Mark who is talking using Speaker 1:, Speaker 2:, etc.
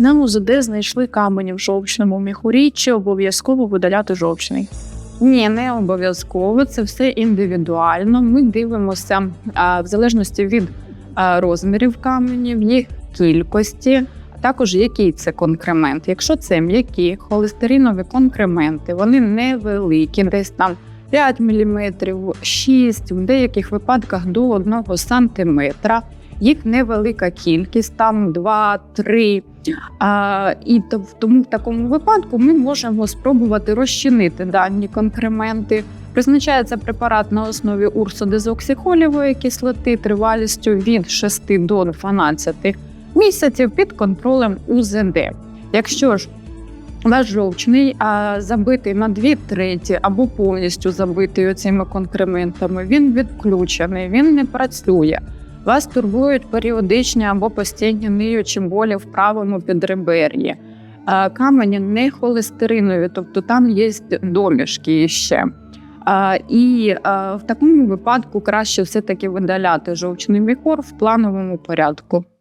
Speaker 1: На УЗД знайшли камені в жовчному міхурі, чи обов'язково видаляти жовчний?
Speaker 2: Ні, не обов'язково. Це все індивідуально. Ми дивимося а, в залежності від а, розмірів каменів, їх кількості, а також який це конкремент. Якщо це м'які холестеринові конкременти, вони невеликі, десь там 5 мм, 6, в деяких випадках до 1 см. Їх невелика кількість, там 2-3. І тому в такому випадку ми можемо спробувати розчинити дані конкременти. Призначається препарат на основі урсодезоксихолівої кислоти тривалістю від 6 до 12 місяців під контролем УЗД. Якщо ж ваш жовчний а, забитий на дві треті або повністю забитий оцими конкрементами, він відключений, він не працює. Вас турбують періодичні або постійні ниючі болі в правому підребер'ї. Е, Камені не холестеринові, тобто там є домішки ще. Е, І е, в такому випадку краще все-таки видаляти жовчний міхор в плановому порядку.